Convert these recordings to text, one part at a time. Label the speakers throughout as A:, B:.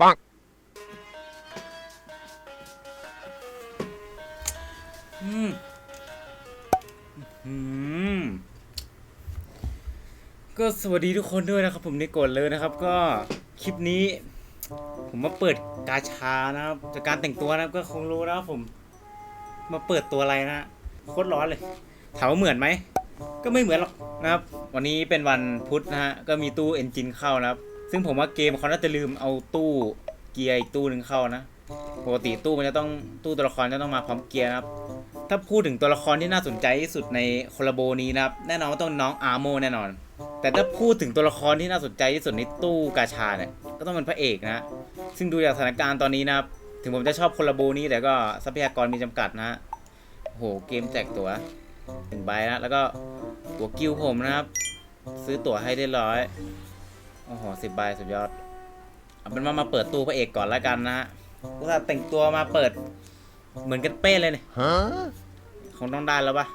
A: ปัง
B: อืมอืมก็สวัสดีทุกคนด้วยนะครับ ผมนิโกดเลยนะครับ ก็คลิปนี้ ผมมาเปิดกาชานะครับจากการแต่งตัวนะครับก็คงรู้นะครับผม มาเปิดตัวอะไรนะโคตรร้อนเลยถามว่าเหมือนไหมก็ไม่เหมือนหรอกนะครับ วันนี้เป็นวันพุธนะฮะก็มีตู้เอนจินเข้านะครับ ซึ่งผมว่าเกมเขาน่าจะลืมเอาตู้เกียร์อีกตู้หนึ่งเข้านะ ปกติตู้มันจะต้องตู้ตัวละครจะต้องมาพร้อมเกียร์นะครับ ถ้าพูดถึงตัวละครที่น่าสนใจที่สุดในคอลลาโบนี้นะครับ แน่นอนว่าต้องน้องอาร์โมแน่นอน แต่ถ้าพูดถึงตัวละครที่น่าสนใจที่สุดในตู้กาชาเนี่ย ก็ต้องเป็นพระเอกนะ ซึ่งดูจากสถานการณ์ตอนนี้นะครับ ถึงผมจะชอบคอลลาโบนี้แต่ก็ทรัพยากรมีจำกัดนะฮะโห เกมแจกตั๋วหนึ่งใบนะแล้วก็ตั๋วกิวผมนะครับ ซื้อตั๋วให้ได้ร้อย โอ้โหสิบใบสุดยอด เอาเป็นว่ามาเปิดตู้พระเอกก่อนแล้วกันนะฮะอุตส่าห์แต่งตัวมาเปิด เหมือนกันเป้เลยเนี่ย
A: ฮะ
B: คงต้องได้แล้วปะ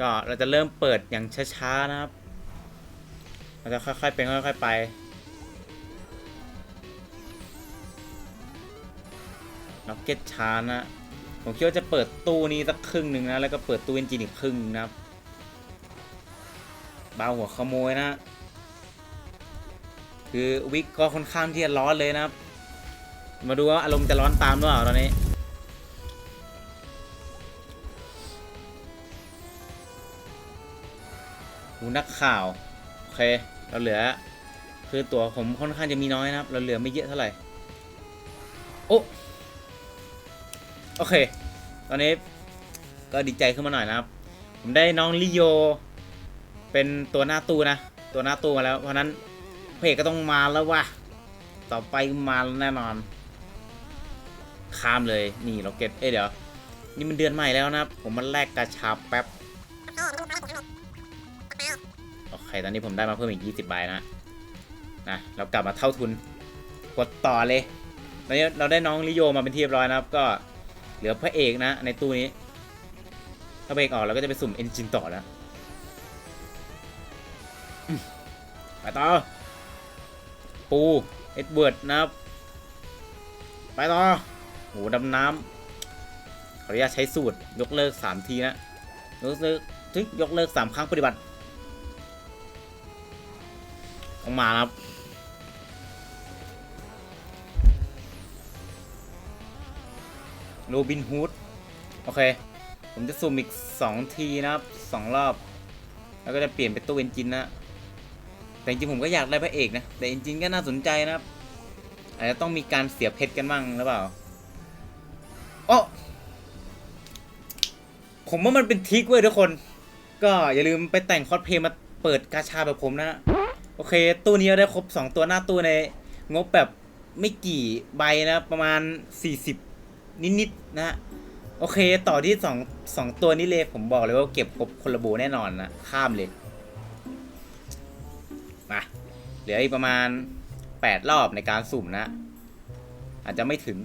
B: ก็เราจะเริ่มเปิดอย่างช้าๆนะครับ เราจะค่อยๆเป็นค่อยๆไปล็อกเก็ตช้านะ ผมคิดว่าจะเปิดตู้นี้สักครึ่งหนึ่งนะ แล้วก็เปิดตู้เอนจินอีกครึ่งนะครับเบาหัวขโมยนะ คือวิกก็ค่อนข้างที่จะร้อนเลยนะครับ มาดูว่าอารมณ์จะร้อนตามหรือเปล่าตอนนี้หูนักข่าว โอเค เราเหลือ คือตั๋วผมค่อนข้างจะมีน้อยนะครับ เราเหลือไม่เยอะเท่าไหร่ โอ้โอเค ตอนนี้ก็ดีใจขึ้นมาหน่อยนะครับ ผมได้น้องลิโย เป็นตัวหน้าตู้นะ ตัวหน้าตู้มาแล้ว เพราะนั้นเพจก็ต้องมาแล้วว่ะ ต่อไปมาแน่นอน ข้ามเลยนี่เราเก็ตเอ้ยเดี๋ยว นี่มันเดือนใหม่แล้วนะ ผมมาแลกกาชาแป๊บ โอเค ตอนนี้ผมได้มาเพิ่มอีก 20 ใบนะ นะ เรากลับมาเท่าทุน กดต่อเลย ตอนนี้เราได้น้องลิโยมาเป็นที่เรียบร้อยนะครับ ก็เหลือพระเอกนะ ในตู้นี้ ถ้าพระเอกออกเราก็จะไปสุ่มเอนจินต่อแล้ว ไปต่อ ปู เอ็ดเบิร์ดนะครับ ไปต่อโหดำน้ำขออนุญาตใช้สูตร ยกเลิก 3 ทีนะ ยกเลิกทึกยกเลิก 3 ครั้งปฏิบัติต้องมาครับโรบินฮูด โอเค ผมจะสุ่มอีก 2 ทีนะครับ 2 รอบ แล้วก็จะเปลี่ยนเป็นตู้เอนจินนะ แต่จริงผมก็อยากได้พระเอกนะ แต่เอนจินก็น่าสนใจนะครับ อาจจะต้องมีการเสียเพชรกันบ้างหรือเปล่าโอ้ผมว่ามันเป็นทิกเว้ยทุกคน ก็อย่าลืมไปแต่งคอสเพลย์มาเปิดกาชาแบบผมนะ โอเค ตู้นี้เราได้ครบ 2 ตัวหน้าตู้ใน งบแบบไม่กี่ใบนะ ประมาณ 40 นิดๆนะโอเค ต่อที่2 2ตัวนี้เลย ผมบอกเลยว่าเก็บครบคนละโบแน่นอนนะ ข้ามเลย เหลืออีกประมาณ 8 รอบในการสุ่มนะ อาจจะไม่ถึง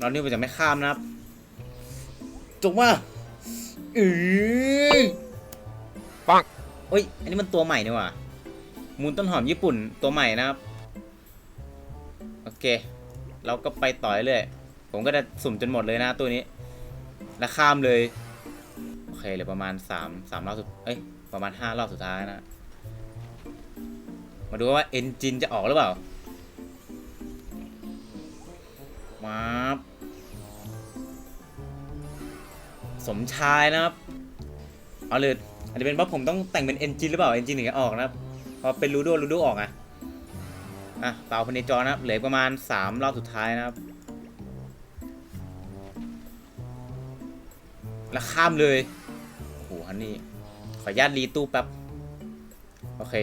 B: รอบนี้ผมจะไม่ข้ามนะครับจงว่าอือ
A: ปัง
B: เอ้ย อันนี้มันตัวใหม่นี่หว่ามูลต้นหอมญี่ปุ่นตัวใหม่นะครับ โอเค เราก็ไปต่อเรื่อยๆผมก็จะสุ่มจนหมดเลยนะตัวนี้ แล้วข้ามเลย โอเคเหลือประมาณ3 3รอบสุด เอ้ย ประมาณ5รอบสุดท้ายนะ มาดูว่าเอนจินจะออกหรือเปล่ามาสมชายนะครับ เอาเลยอาจจะเป็นเพราะผมต้องแต่งเป็นเอนจินหรือเปล่าเอนจินถึงจะออกนะครับพอเป็นรูโดรูโดออกอะอะเปล่าพเนจรนะครับเหลือประมาณ 3 รอบสุดท้ายนะครับ แล้วข้ามเลยโอ้โหฮันนี่ขออนุญาตรีตู้แป๊บ โอเค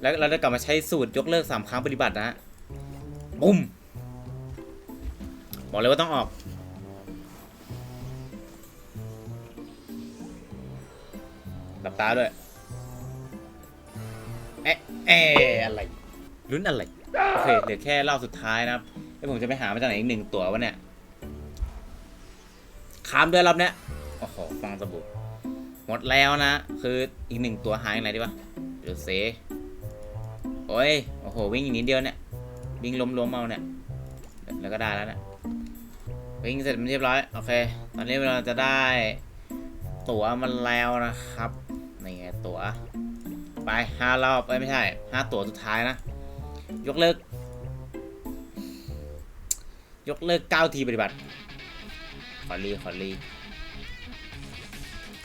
B: แล้วเราจะกลับมาใช้สูตรยกเลิก3ครั้งปฏิบัตินะฮะบุ้มบอกเลยว่าต้องออก หลับตาด้วย เอ๊ะเอ๊ะอะไรลุ้นอะไร โอเคเหลือแค่รอบสุดท้ายนะครับแล้วผมจะไปหามาจากไหนอีกหนึ่งตัววะเนี่ยข้ามด้วยรอบเนี้ยโอ้โหฟังสบู่หมดแล้วนะ คืออีกหนึ่งตัวหายไหนดีวะเดี๋ยวเซ โอ้ย โอ้โห วิ่งอีกนิดเดียวเนี่ย วิ่งล้มๆเอาเนี่ย แล้วก็ได้แล้วเนี่ยวิ่งเสร็จมันเรียบร้อย โอเค ตอนนี้เราจะได้ ตั๋วมันแล้วนะครับ นี่ไงตั๋ว ไปห้ารอบเอ้ยไม่ใช่ห้าตั๋วสุดท้ายนะ ยกเลิก ยกเลิกเก้าทีปฏิบัติ ขอรี ขอรี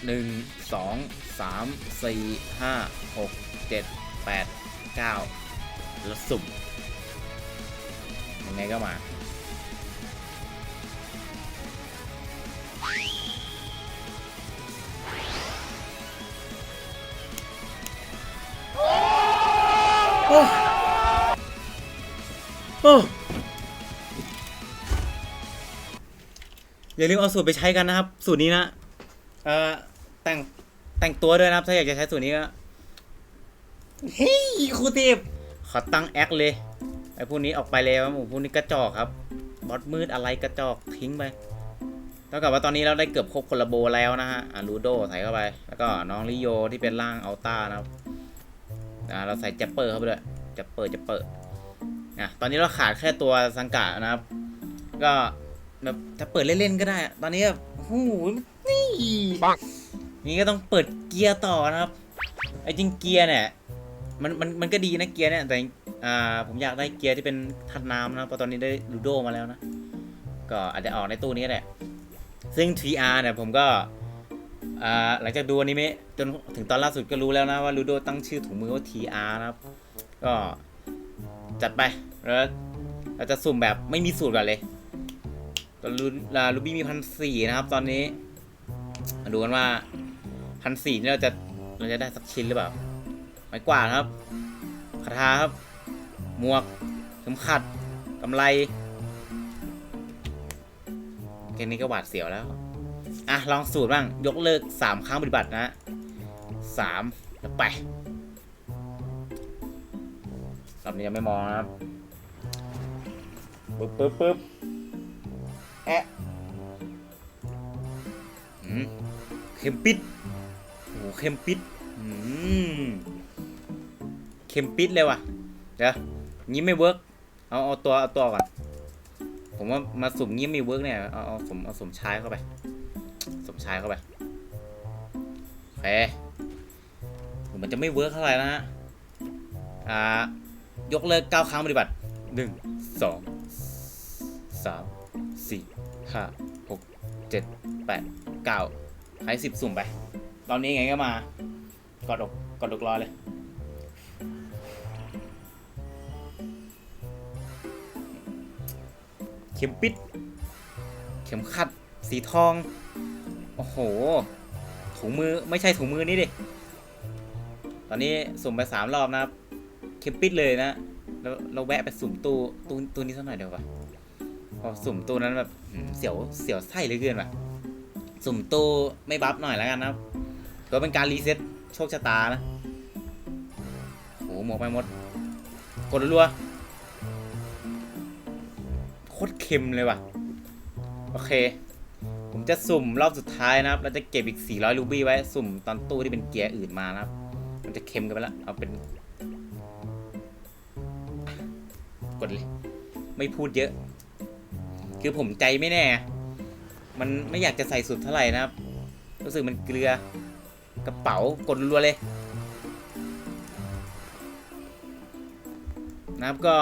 B: หนึ่งสองสามสี่ห้าหกเจ็ดแปด เก้าแล้วสุ่มยังไงก็มา โอ้โอ้อย่าลืมเอาสูตรไปใช้กันนะครับ สูตรนี้นะ เอ่อ แต่งแต่งตัวด้วยนะครับ ถ้าอยากจะใช้สูตรนี้ก็ เฮ้ยครูตีบขอตั้งแอคเลย ไอ้พวกนี้ออกไปเลยว่าหมูพวกนี้กระจอกครับ บอสมืดอะไรกระจอกทิ้งไปเท่ากับว่าตอนนี้เราได้เกือบครบคนละโบแล้วนะฮะอะลูโดใส่เข้าไป แล้วก็น้องลิโยที่เป็นร่างอัลต้านะครับอ่าเราใส่แจ็ปเปอร์เข้าไปด้วยแจ็ปเปอร์แจ็ปเปอร์อะตอนนี้เราขาดแค่ตัวสังกะนะครับ ก็แบบถ้าเปิดเล่นๆก็ได้อะตอนนี้แบบโอ้โหนี่นี่ก็ต้องเปิดเกียร์ต่อนะครับ ไอ้จริงเกียร์เนี่ย มันมันมันก็ดีนะเกียร์เนี่ยแต่อ่าผมอยากได้เกียร์ที่เป็นทัดน้ำนะเพราะตอนนี้ได้ลูโดมาแล้วนะ ก็อาจจะออกในตู้นี้แหละซึ่ง TR เนี่ยผมก็อ่าหลังจากดูอนิเมะจนถึงตอนล่าสุดก็รู้แล้วนะว่าลูโดตั้งชื่อถุงมือว่า TR นะครับ ก็จัดไปแล้วเราจะสุ่มแบบไม่มีสูตรก่อนเลยตอนลูลูบี้มีพันสี่นะครับ ตอนนี้ มาดูกันว่าพันสี่นี่เราจะเราจะได้สักชิ้นหรือเปล่า ไม้กวาดครับคาถาครับ หมวกเข็มขัดกำไรแค่นี้ก็หวาดเสียวแล้ว อะ ลองสูตรบ้าง ยกเลิกสามครั้งปฏิบัตินะสามแล้วไปรอบนี้ยังไม่มองนะครับปึ๊บปึ๊บปึ๊บแอะอืมเข็มปิดโอ้เข็มปิด อืม เข็มปิดเลยว่ะ เดี๋ยวงี้ไม่เวิร์กเอาเอาตัวเอาตัวก่อน ผมว่ามาสุ่มงี้ไม่เวิร์กเนี่ย เอาเอาสมเอาสมชายเข้าไป สมชายเข้าไปโอเคมันจะไม่เวิร์กเท่าไหร่นะฮะ อ่า ยกเลิกเก้าครั้งปฏิบัติหนึ่งสองสามสี่ห้าหกเจ็ดแปดเก้าให้สิบสุ่มไป ตอนนี้ไงก็มากดอกกดอกรอเลย ข็มปิด เข็มขัด สีทอง โอ้โห ถุงมือไม่ใช่ถุงมือนี่ดิ ตอนนี้สุ่มไปสามรอบนะครับ เข็มปิดเลยนะ แล้วเราแวะไปสุ่มตู้ตู้ตู้นี้สักหน่อยเดี๋ยวก่อนพอสุ่มตู้นั้นแบบเสียวเสียวไส้เลยเกินว่ะ สุ่มตู้ไม่บัฟหน่อยแล้วกันนะครับก็เป็นการรีเซ็ตโชคชะตานะโอ้โหหมวกไปหมด กดรัว โคตรเค็มเลยว่ะ โอเค ผมจะสุ่มรอบสุดท้ายนะครับแล้วจะเก็บอีก 400 รูบี้ไว้ สุ่มตอนตู้ที่เป็นเกียร์อื่นมานะครับ มันจะเค็มกันไปแล้วเอาเป็น กดเลย ไม่พูดเยอะ คือผมใจไม่แน่ มันไม่อยากจะใส่สุดเท่าไหร่นะครับ รู้สึกมันเกลือกระเป๋ากดรัวเลย นะครับก็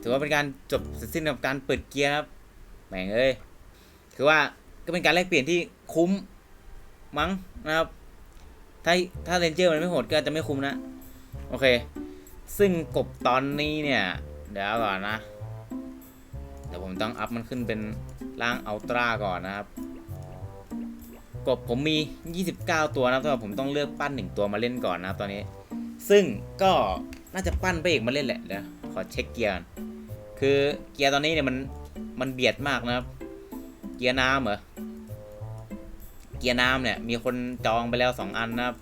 B: ถือว่าเป็นการจบสิ้นกับการเปิดเกียร์ครับแหม่งเอ้ยคือว่าก็เป็นการแลกเปลี่ยนที่คุ้มมั้งนะครับ ถ้าถ้าเรนเจอร์มันไม่โหดก็จะไม่คุ้มนะ โอเค ซึ่งกบตอนนี้เนี่ย เดี๋ยวก่อนนะ เดี๋ยวผมต้องอัพมันขึ้นเป็นร่างอัลตร้าก่อนนะครับ กบผมมี 29 ตัวนะครับแต่ว่าผมต้องเลือกปั้นหนึ่งตัวมาเล่นก่อนนะครับตอนนี้ ซึ่งก็น่าจะปั้นไปเอกมาเล่นแหละเดี๋ยว อเช็คเกียร์คือเกียร์ตอนนี้เนี่ยมันมันเบียดมากนะครับ เกียร์น้ำเหรอ เกียร์น้ำเนี่ย มีคนจองไปแล้วสองอันนะครับ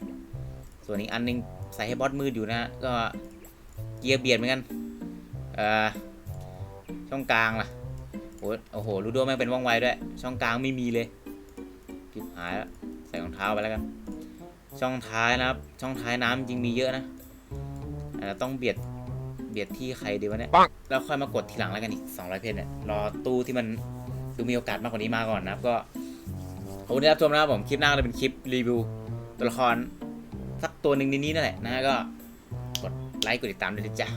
B: ส่วนอีกอันหนึงใส่ให้บอสมืดอยู่นะฮะก็เกียร์เบียดเหมือนกันเอ่อช่องกลางล่ะโอ้โอ้โหรูโดแม่งเป็นว่องไวด้วย ช่องกลางไม่มีเลยจิบหายแล้วใส่รองเท้าไปแล้วกัน ช่องท้ายนะครับ ช่องท้ายน้ำจริงมีเยอะนะต้องเบียด เบียดที่ใครดีวะเนี่ย
A: ปัง
B: แล้วค่อยมากดทีหลังแล้วกันอีก200เพชรเนี่ยรอตู้ที่มันดูมีโอกาสมากกว่านี้มาก่อนนะครับก็ขอบคุณที่รับชมนะครับผมคลิปหน้าก็จะเป็นคลิปรีวิวตัวละครสักตัวหนึ่งในนี้นั่นแหละนะฮะก็กดไลค์กดติดตามด้วยนะจ๊ะ